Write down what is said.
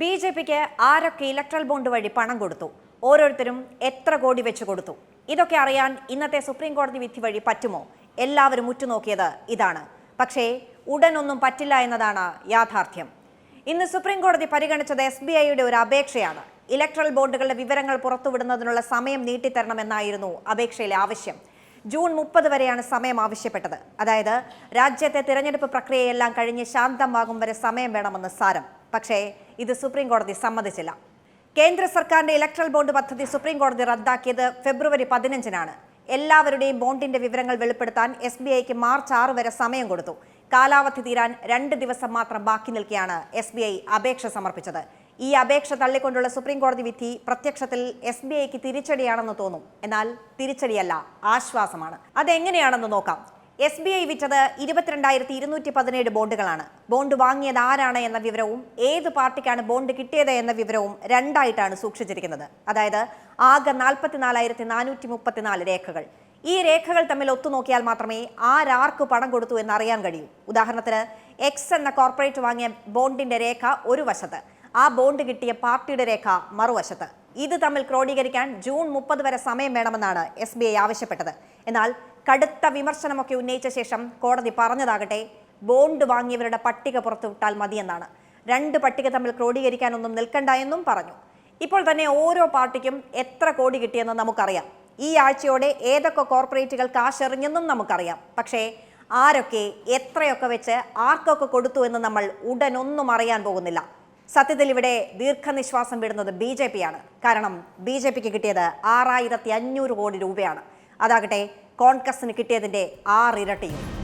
B J പിക്ക് ആരൊക്കെ electoral bond വഴി പണം കൊടുത്തു? ഓരോരുത്തരും എത്ര കോടി വെച്ച് കൊടുത്തു? ഇതൊക്കെ അറിയാൻ ഇന്നത്തെ സുപ്രീം കോടതി വിധി വഴി പറ്റുമോ? എല്ലാവരും ഉറ്റുനോക്കിയത് ഇതാണ്. പക്ഷേ ഉടനൊന്നും പറ്റില്ല എന്നതാണ് യാഥാർത്ഥ്യം. ഇന്ന് സുപ്രീം കോടതി പരിഗണിച്ചത് എസ് ബി ഐയുടെ ഒരു അപേക്ഷയാണ്. ഇലക്ട്രൽ ബോണ്ടുകളുടെ വിവരങ്ങൾ പുറത്തുവിടുന്നതിനുള്ള സമയം നീട്ടിത്തരണമെന്നായിരുന്നു അപേക്ഷയിലെ ആവശ്യം. ജൂൺ മുപ്പത് വരെയാണ് സമയം ആവശ്യപ്പെട്ടത്. അതായത് രാജ്യത്തെ തിരഞ്ഞെടുപ്പ് പ്രക്രിയയെല്ലാം കഴിഞ്ഞ് ശാന്തമാകും വരെ സമയം വേണമെന്ന് സാരം. പക്ഷേ ഇത് സുപ്രീം കോടതി സമ്മതിച്ചില്ല. കേന്ദ്ര സർക്കാരിന്റെ ഇലക്ട്രൽ ബോണ്ട് പദ്ധതി സുപ്രീം കോടതി റദ്ദാക്കിയത് ഫെബ്രുവരി പതിനഞ്ചിനാണ്. എല്ലാവരുടെയും ബോണ്ടിന്റെ വിവരങ്ങൾ വെളിപ്പെടുത്താൻ എസ് ബി ഐക്ക് മാർച്ച് ആറ് വരെ സമയം കൊടുത്തു. കാലാവധി തീരാൻ രണ്ട് ദിവസം മാത്രം ബാക്കി നിൽക്കെയാണ് എസ് ബി ഐ അപേക്ഷ സമർപ്പിച്ചത്. ഈ അപേക്ഷ തള്ളിക്കൊണ്ടുള്ള സുപ്രീം കോടതി വിധി പ്രത്യക്ഷത്തിൽ എസ് ബി ഐക്ക് തിരിച്ചടിയാണെന്ന് തോന്നും. എന്നാൽ തിരിച്ചടിയല്ല ആശ്വാസമാണ്. അതെങ്ങനെയാണെന്ന് നോക്കാം. എസ് ബി ഐ വിറ്റത് ഇരുപത്തിരണ്ടായിരത്തി ഇരുന്നൂറ്റി പതിനേഴ് ബോണ്ടുകളാണ്. ബോണ്ട് വാങ്ങിയത് ആരാണ് എന്ന വിവരവും ഏത് പാർട്ടിക്കാണ് ബോണ്ട് കിട്ടിയത് എന്ന വിവരവും രണ്ടായിട്ടാണ് സൂക്ഷിച്ചിരിക്കുന്നത്. അതായത് ആകെ നാൽപ്പത്തിനാലായിരത്തി നാനൂറ്റി മുപ്പത്തിനാല് രേഖകൾ. ഈ രേഖകൾ തമ്മിൽ ഒത്തുനോക്കിയാൽ മാത്രമേ ആരാർക്ക് പണം കൊടുത്തു എന്ന് അറിയാൻ കഴിയൂ. ഉദാഹരണത്തിന് എക്സ് എന്ന കോർപ്പറേറ്റ് വാങ്ങിയ ബോണ്ടിന്റെ രേഖ ഒരു വശത്ത് ആ ബോണ്ട് കിട്ടിയ പാർട്ടിയുടെ രേഖ മറുവശത്ത്. ഇത് തമ്മിൽ ക്രോഡീകരിക്കാൻ ജൂൺ മുപ്പത് വരെ സമയം വേണമെന്നാണ് എസ് ആവശ്യപ്പെട്ടത്. എന്നാൽ കടുത്ത വിമർശനമൊക്കെ ഉന്നയിച്ച ശേഷം കോടതി പറഞ്ഞതാകട്ടെ ബോണ്ട് വാങ്ങിയവരുടെ പട്ടിക പുറത്തുവിട്ടാൽ മതിയെന്നാണ്. രണ്ട് പട്ടിക തമ്മിൽ ക്രോഡീകരിക്കാനൊന്നും നിൽക്കണ്ട എന്നും പറഞ്ഞു. ഇപ്പോൾ തന്നെ ഓരോ പാർട്ടിക്കും എത്ര കോടി കിട്ടിയെന്ന് നമുക്കറിയാം. ഈ ആഴ്ചയോടെ ഏതൊക്കെ കോർപ്പറേറ്റുകൾ കാശെറിഞ്ഞെന്നും നമുക്കറിയാം. പക്ഷേ ആരൊക്കെ എത്രയൊക്കെ വെച്ച് ആർക്കൊക്കെ കൊടുത്തു എന്ന് നമ്മൾ ഉടനൊന്നും അറിയാൻ പോകുന്നില്ല. സത്യത്തിൽ ഇവിടെ ദീർഘനിശ്വാസം വിടുന്നത് ബി ജെ പി ആണ്. കാരണം ബി ജെ പിക്ക് കിട്ടിയത് ആറായിരത്തി അഞ്ഞൂറ് കോടി രൂപയാണ്. അതാകട്ടെ കോൺഗ്രസിന് കിട്ടിയതിന്റെ ആറിരട്ടിയും.